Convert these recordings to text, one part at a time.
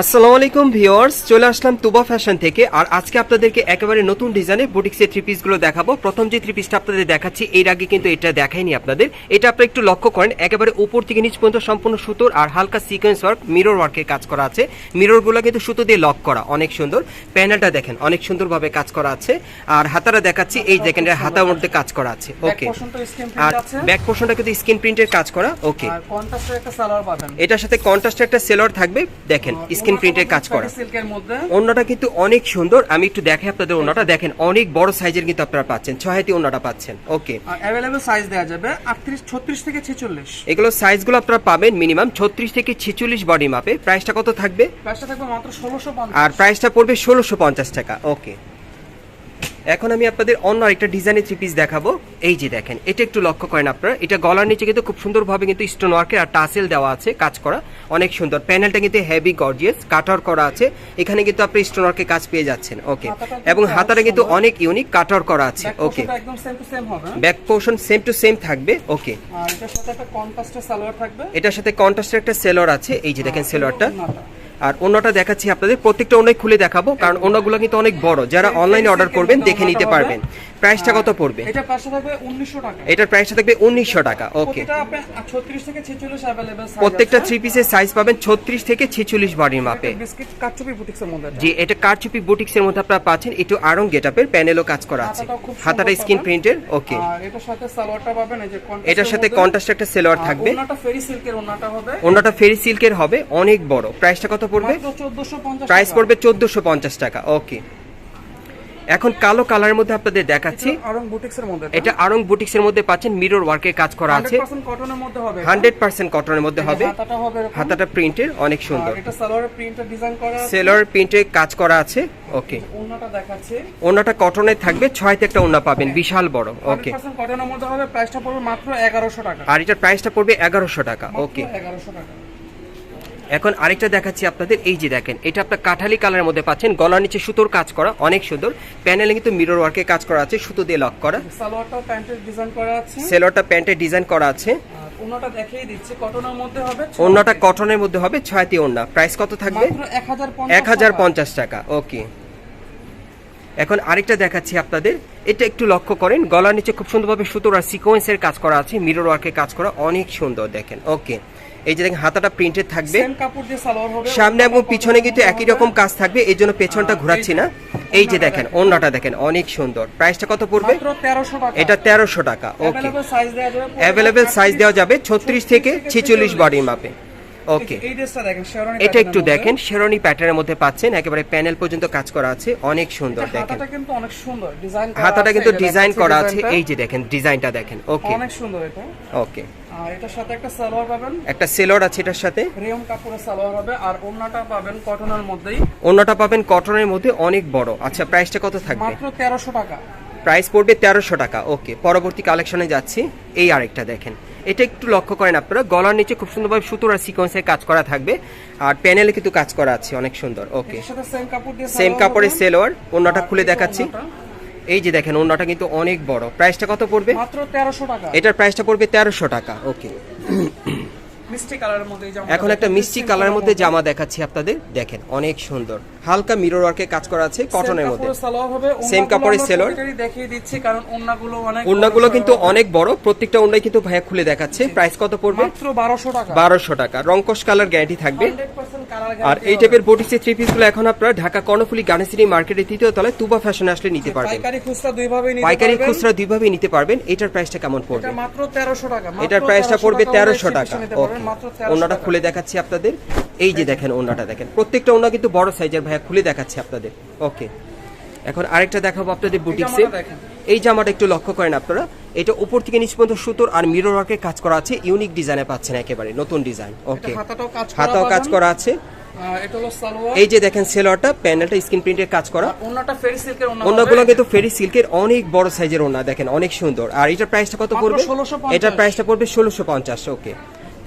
আসসালামু আলাইকুম ভিউয়ার্স চলে আসলাম তুবা ফ্যাশন থেকে। আর আজকে আপনাদেরকে একেবারে নতুন ডিজাইনের বুটিক্সের থ্রি পিসগুলো দেখাবো। প্রথম যে থ্রি পিসটা আপনাদের দেখাচ্ছি এর আগে কিন্তু এটা দেখাইনি আপনাদের। এটা আপনারা একটু লক্ষ্য করেন একেবারে উপর থেকে নিচ পর্যন্ত সম্পূর্ণ সুতোর আর হালকা সিকোয়েন্স ওয়ার্ক মিরর ওয়ার্কের কাজ করা আছে। মিররগুলো কিন্তু সুতো দিয়ে লক করা অনেক সুন্দর। প্যানেলটা দেখেন অনেক সুন্দরভাবে কাজ করা আছে। আর হাতারা দেখাচ্ছি এই দেখেন হাতার মধ্যে কাজ করা আছে। ওকে আর। ব্যাক পোর্শনটা কিন্তু স্ক্রিন প্রিন্টের কাজ করা ওকে আর কন্ট্রাস্টের একটা সালোয়ার পাবেন। এটার সাথে কন্ট্রাস্টের একটা সেলর থাকবে দেখেন স্ক্রিন প্রিন্টের কাজ করা। অন্যটা কিন্তু অনেক সুন্দর। আমি একটু দেখাই আপনাদের অন্যটা দেখেন অনেক বড় সাইজের কিন্তু আপনারা পাচ্ছেন। ছয় হাতি অন্যটা পাচ্ছেন। ওকে অ্যাভেলেবল সাইজ দেওয়া যাবে 38 36 থেকে 46 এগুলো সাইজগুলো আপনারা পাবেন মিনিমাম ছত্রিশ থেকে ছেচল্লিশ বডি মাপে প্রাইসটা কত থাকবে? প্রাইসটা থাকবে মাত্র 1650 আর প্রাইসটা পড়বে ষোলোশো পঞ্চাশ টাকা। ওকে এখন আমি আপনাদের অন্য আরেকটা ডিজাইনের থ্রি পিস দেখাবো। এই যে দেখেন এটা একটু লক্ষ্য করেন আপনারা। এটা গলার নিচে কিন্তু খুব সুন্দরভাবে কিন্তু স্টোন ওয়ার্কের আর টাসেল দেওয়া আছে কাজ করা। অনেক সুন্দর। প্যানেলটা কিন্তু হেভি গর্জিয়াস কাটার করা আছে। এখানে কিন্তু আপনি স্টোন ওয়ার্কের কাজ পেয়ে যাচ্ছেন। ওকে এবং হাতাটা কিন্তু অনেক ইউনিক কাটার করা আছে। Okay back portion same to same থাকবে। ওকে আর এটার সাথে একটা কন্ট্রাস্টের সালোয়ার থাকবে। এটার সাথে কন্ট্রাস্টের একটা সেলর আছে। এই যে দেখেন সেলরটা ওড়নাটা। আর অন্যটা দেখাচ্ছি আপনাদের। প্রত্যেকটা অন্য খুলে দেখাবো কারণ অন্যগুলো কিন্তু অনেক বড়। যারা অনলাইনে অর্ডার করবেন দেখে নিতে পারবেন। প্রাইসটা কত পড়বে? এটা প্রাইসটা থাকবে 1900 টাকা। এটার প্রাইসটা থাকবে উনিশশো টাকা ওকে আপনি 36 থেকে 46 সাইজ প্রত্যেকটা থ্রি পিসের সাইজ পাবেন ছত্রিশ থেকে ছেচল্লিশ বডির মাপে বিস্কিট কাচুপি বুটিক্সের মধ্যে এটা। এটা কারচুপি বুটিক্স এর মধ্যে আপনারা পাচ্ছেন একটু আরং গেটআপের প্যানেলও কাজ করা আছে। হাতাটা স্ক্রিন প্রিন্টের ওকে আর এটার সাথে সালোয়ারটা পাবেন এই যে এটার সাথে কন্ট্রাস্ট একটা সেলোয়ার থাকবে। ওড়নাটা ফেরি সিল্কের ওড়নাটা হবে। অন্যটা ফেরি সিল্কের হবে অনেক বড়। প্রাইসটা কত পড়বে? 1450 প্রাইস পড়বে চোদ্দশো পঞ্চাশ টাকা ওকে এখন কালো কালারের মধ্যে আপনাদের দেখাচ্ছি। এটা আরং বুটিক্সের মধ্যে এটা আরং বুটিক্স এর মধ্যে পাচ্ছেন মিরর ওয়ার্কের কাজ করা আছে। 100% কটনের মধ্যে হবে এটা। হান্ড্রেড পার্সেন্ট কটনের মধ্যে হবে। হাতাটা হবে হাতাটা প্রিন্টের অনেক সুন্দর। আর এটা সালোয়ারের প্রিন্টটা ডিজাইন করা আছে। সেলর প্রিন্টের কাজ করা আছে। ওকে ওড়নাটা দেখাচ্ছে। ওনাটা কটনের থাকবে ছয়তে একটা ওনা পাবেন বিশাল বড়। ওকে 100% কটনের মধ্যে হবে প্রাইসটা পড়বে মাত্র 1100 টাকা। আর এটার প্রাইসটা পড়বে এগারোশো টাকা। ওকে 1100 টাকা। এখন আরেকটা দেখাচ্ছি আপনাদের এই যে দেখেন এটা আপনার কাঠালি কালারের মধ্যে পাচ্ছেন গলার নিচে সুতোর কাজ করা অনেক সুন্দর। প্যানেলে কিন্তু মিরর ওয়ার্কে কাজ করা আছে সুতো দিয়ে লক করা। সেলোয়ারটা প্যান্টের ডিজাইন করা আছে। অন্যটা দেখিয়ে দিচ্ছি কটনের মধ্যে হবে ওনাটা কটনের মধ্যে হবে ছয়টি ওনা প্রাইস কত থাকবে? এক হাজার পঞ্চাশ টাকা। ওকে এখন আরেকটা দেখাচ্ছি আপনাদের। এটা একটু লক্ষ্য করেন গলার নিচে খুব সুন্দরভাবে সুতোর আর সিকোয়েন্সের কাজ করা আছে মিরর ওয়ার্কের কাজ করা অনেক সুন্দর দেখেন। ওকে এই যে দেখেন হাতাটা প্রিন্টেড থাকবে। সেম কাপড় দিয়ে সালোয়ার হবে সামনে এবং পিছনে কিন্তু একই রকম কাজ থাকবে এই জন্য পেছনটা ঘোরাচ্ছি না। এই যে দেখেন অন্যটা দেখেন অনেক সুন্দর। প্রাইসটা কত পড়বে? মাত্র 1300 টাকা। এটা তেরোশো টাকা ওকে অ্যাভেলেবল সাইজ দেওয়া যাবে অ্যাভেলেবেল সাইজ দেওয়া যাবে ছত্রিশ থেকে ছেচল্লিশ বডির মাপে ওকে এই ড্রেসটা দেখেন শেরওয়ানি এটা একটু দেখেন শেরনি প্যাটার্নের মধ্যে পাচ্ছেন একেবারে প্যানেল পর্যন্ত কাজ করা আছে অনেক সুন্দর দেখেন। হাতাটা কিন্তু অনেক সুন্দর ডিজাইন হাতাটা কিন্তু ডিজাইন করা আছে এই যে দেখেন ডিজাইনটা দেখেন ওকে অনেক সুন্দর এটা। ওকে আর এটার সাথে একটা সালোয়ার পাবেন। একটা সেলর আছে এটার সাথে। রেয়ন কাপড়ের সালোয়ার হবে আর ওড়নাটা পাবেন কটনের মধ্যেই। অন্যটা পাবেন কটনের মধ্যে অনেক বড়। আচ্ছা প্রাইসটা কত থাকবে? মাত্র 1300 টাকা। প্রাইস পড়বে তেরোশো টাকা। ওকে পরবর্তী কালেকশনে যাচ্ছি। এই আরেকটা দেখেন। এটা একটু লক্ষ্য করেন আপনারা গলার নিচে খুব সুন্দরভাবে সুতোর আর সিকোয়েন্সের কাজ করা থাকবে। আর প্যানেলে কিন্তু কাজ করা আছে অনেক সুন্দর। ওকে সেম কাপড়ের সেলোয়ার অন্যটা খুলে দেখাচ্ছি। এই যে দেখেন অন্যটা কিন্তু অনেক বড়। প্রাইসটা কত পড়বে? মাত্র 1300 টাকা। এটার প্রাইসটা পড়বে তেরোশো টাকা। ওকে মিষ্টি কালারের মধ্যে এখন একটা মিষ্টি কালারের মধ্যে। জামা দেখাচ্ছি আপনাদের। দেখেন অনেক সুন্দর। হালকা মিরর ওয়ার্কে কাজ করা আছে কটনের মধ্যে। Same কাপড়ের সেলর। দেখিয়ে দিচ্ছি কারণ ওন্নাগুলো অনেক ওড়নাগুলো কিন্তু অনেক বড়। প্রত্যেকটা ওড়নাই কিন্তু ভাইয়া খুলে দেখাচ্ছে। প্রাইস কত পড়বে? মাত্র 1200 টাকা। বারোশো টাকা। রংকশ কালার গ্যারান্টি থাকবে। 100% কালার আর এই টাইপের বোটিক্সের থ্রি পিসগুলো এখন আপনারা ঢাকা কর্ণফুলি গানেসিটি মার্কেটের তৃতীয় তলায় তুবা ফ্যাশন আসলে নিতে পারবেন। পাইকারি খুচরা দুই ভাবে নিতে পাইকারি পারবেন। খুচরা দুইভাবে নিতে পারবেন। এটার প্রাইসটা কেমন পড়বে? এটা মাত্র 1300 টাকা। এটার প্রাইসটা পড়বে টাকা তেরোশো হলে টাকা। ওকে 1300 ওনাটা খুলে দেখাচ্ছি আপনাদের। এই যে দেখেন ওনাটা দেখেন। প্রত্যেকটা ওনা কিন্তু বড় সাইজের ভাইয়া খুলে দেখাচ্ছি আপনাদের। ওকে এখন আরেকটা দেখাবো আপনাদের বুটিক্সে দেখেন। এই জামাটা একটু লক্ষ্য করেন আপনারা। এটা উপর থেকে নিচ পর্যন্ত সুতোর আর মিরর ওয়ার্কের কাজ করা আছে। ইউনিক ডিজাইনে পাচ্ছেন একেবারে নতুন ডিজাইন ওকে হাতাও কাজ করা আছে। এই যে দেখেন সেলরটা প্যানেলটা স্ক্রিন প্রিন্টের কাজ করা। ওন্নাটা ফেরি সিল্কের ওন্না অন্যগুলো কিন্তু ফেরি সিল্কের অনেক বড় সাইজের ওনা দেখেন অনেক সুন্দর। আর এটার প্রাইসটা কত পড়বে? 1650 এটার প্রাইসটা পড়বে ষোলোশো পঞ্চাশ ওকে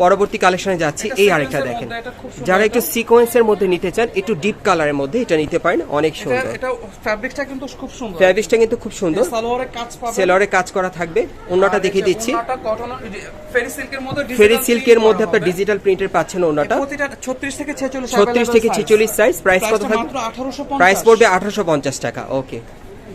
পরবর্তী কালেকশনে যাচ্ছি এই আরেকটা দেখেন। যারা একটু সিকোয়েন্সের মধ্যে নিতে চান একটু ডিপ কালারের মধ্যে এটা নিতে পারেন অনেক সুন্দর। এটা ফ্যাব্রিকটা কিন্তু খুব সুন্দর। ফ্যাব্রিকটা কিন্তু খুব সুন্দর। সালোয়ারে কাজ পাবে। কাজ করা থাকবে। অন্যটা দেখিয়ে দিচ্ছি। কটন ফেরি সিল্কের মধ্যে ফেরি সিল্কের মধ্যে ডিজিটাল প্রিন্টের পাচ্ছেন প্রতিটা 36 থেকে 46 ছত্রিশ থেকে ছেচল্লিশ সাইজ প্রাইস কত থাকবে? প্রাইস পড়বে আঠারোশো পঞ্চাশ টাকা ওকে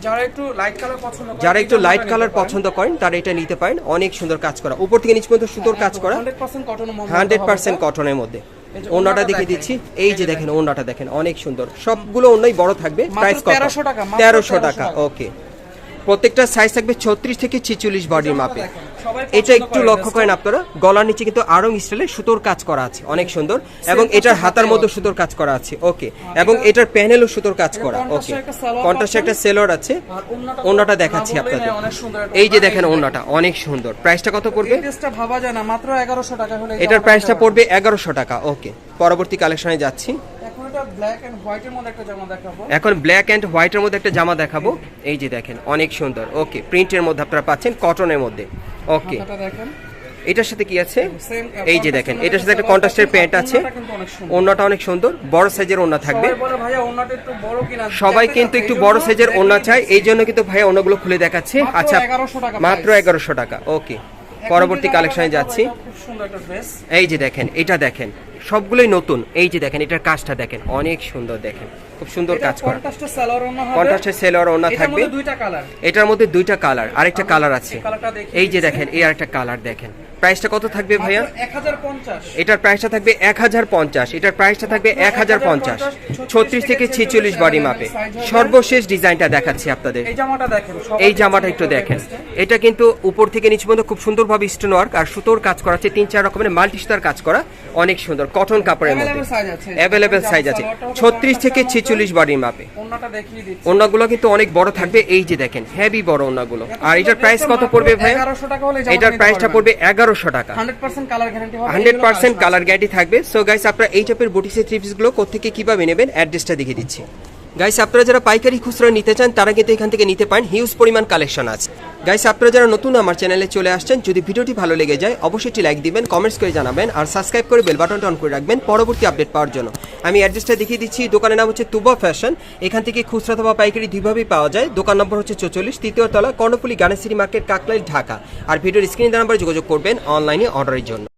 যারা একটু লাইট কালার পছন্দ করেন যারা একটু লাইট কালার পছন্দ করেন তারা এটা নিতে পারেন। অনেক সুন্দর কাজ করা। উপর থেকে নিচ পর্যন্ত সুন্দর কাজ করা। 100% কটনের মধ্যে হান্ড্রেড হবে পার্সেন্ট এটা। কটনের মধ্যে। ওনাটা ওড়নাটা দেখিয়ে দিচ্ছি। এই যে দেখেন ওনাটা দেখেন। অনেক সুন্দর। সবগুলো অন্যই বড় থাকবে। প্রাইস কত? 1300 টাকা, তেরোশো 1300 টাকা। টাকা। ওকে প্রত্যেকটা সাইজ থাকবে ছত্রিশ থেকে ছিচল্লিশ বডির মাপে এটা একটু লক্ষ্য করেন আপনারা। গলার নিচে কিন্তু আরং স্টাইলে সুতোর কাজ করা আছে অনেক সুন্দর। এবং এটার হাতার মধ্যে। সুতোর কাজ করা আছে ওকে এবং এটার প্যানেলও সুতোর কাজ করা ওকে কন্ট্রাস্টে একটা সেলর আছে। ওনাটা দেখাচ্ছি আপনাদের। এই যে দেখেন ওনাটা অনেক সুন্দর। প্রাইসটা কত পড়বে? ভাবা যায় না মাত্র 1100 টাকা হলে এটার প্রাইসটা পড়বে এগারোশো টাকা ওকে পরবর্তী কালেকশনে যাচ্ছি। ব্ল্যাক এন্ড হোয়াইটের মধ্যে একটা জামা দেখাবো। এখন ব্ল্যাক অ্যান্ড হোয়াইটের মধ্যে একটা জামা দেখাবো। এই যে দেখেন অনেক সুন্দর। ওকে প্রিন্টের মধ্যে আপনারা পাচ্ছেন কটনের মধ্যে। ওকে দেখেন। এটার সাথে কি আছে? এই যে দেখেন এটার সাথে একটা কন্ট্রাস্টের প্যান্ট আছে। ওড়নাটা অনেক সুন্দর। বড় সাইজের ওড়না থাকবে। সবাই ভাইয়া কিন্তু একটু বড় সাইজের দেখিয়ে চাই। এই জন্য কিন্তু ভাই ওনাগুলো খুলে দেখাচ্ছে। আচ্ছা মাত্র এগারোশো টাকা। ওকে পরবর্তী কালেকশনে যাচ্ছি। এই যে দেখেন এটা দেখেন সবগুলোই নতুন। এই যে দেখেন এটার কাজটা দেখেন অনেক সুন্দর দেখেন খুব সুন্দর কাজ করা। কন্ট্রাস্টের সেলর এটার থাকবে। দুইটা কালার এটার মধ্যে দুইটা কালার আরেকটা কালার আছে। এই যে দেখেন এই আরেকটা কালার দেখেন। প্রাইসটা কত থাকবে ভাইয়া? 1050 এটার প্রাইসটা থাকবে এক হাজার পঞ্চাশ। এটার প্রাইসটা থাকবে এক হাজার পঞ্চাশ। ছত্রিশ থেকে ছেচল্লিশ বডি মাপে সর্বশেষ ডিজাইনটা দেখাচ্ছি আপনাদের। এই জামাটা একটু দেখেন। এটা কিন্তু উপর থেকে নিচ পর্যন্ত খুব সুন্দরভাবে স্টোন ওয়ার্ক আর সুতোর কাজ করা আছে তিন চার রকমের মাল্টি সুতার কাজ করা অনেক সুন্দর। কটন কাপড়ের মধ্যে। অ্যাভেলেবেল সাইজ আছে। ছত্রিশ থেকে। ছেচল্লিশ বডির মাপে ওনাগুলো কিন্তু অনেক বড় থাকবে। এই যে দেখেন হেভি বড় ওনাগুলো আর এটার প্রাইস কত পড়বে ভাই? 1100 টাকা হলে এই জামাটা এটার প্রাইসটা পড়বে এগারোশো টাকা। 100% কালার গ্যারান্টি হবে। হান্ড্রেড পার্সেন্ট কালার গ্যারান্টি থাকবে। সো গাইস আপনারা এই টাইপের বুটিক্সের থ্রিপিসগুলো কোথেকে কীভাবে নেবেন? অ্যাড্রেসটা দেখিয়ে দিচ্ছি। গাইস আপনারা যারা পাইকারি খুচরা নিতে চান, তারা কিন্তু এখান থেকে নিতে পারেন। হিউজ পরিমাণ কালেকশন আছে। গাইস আপনারা যারা নতুন আমার চ্যানেলে চলে আসছেন, যদি ভিডিওটি ভালো লেগে যায়, অবশ্যই একটি লাইক দিবেন কমেন্টস করে জানাবেন, আর সাবস্ক্রাইব করে বেল বাটনটা অন করে রাখবেন পরবর্তী আপডেট পাওয়ার জন্য। আমি অ্যাড্রেসটা দেখিয়ে দিচ্ছি, দোকানের নাম হচ্ছে তুবা ফ্যাশন এখান থেকে খুচরা অথবা পাইকারি দুইভাবেই পাওয়া যায়। দোকান নম্বর হচ্ছে চৌচল্লিশ, তৃতীয় তলা কর্ণপুলি গানেসিরি মার্কেট, কাকলাইল, ঢাকা। আর ভিডিওর স্ক্রিনে নাম্বারে যোগাযোগ করবেন অনলাইনে অর্ডারের জন্য।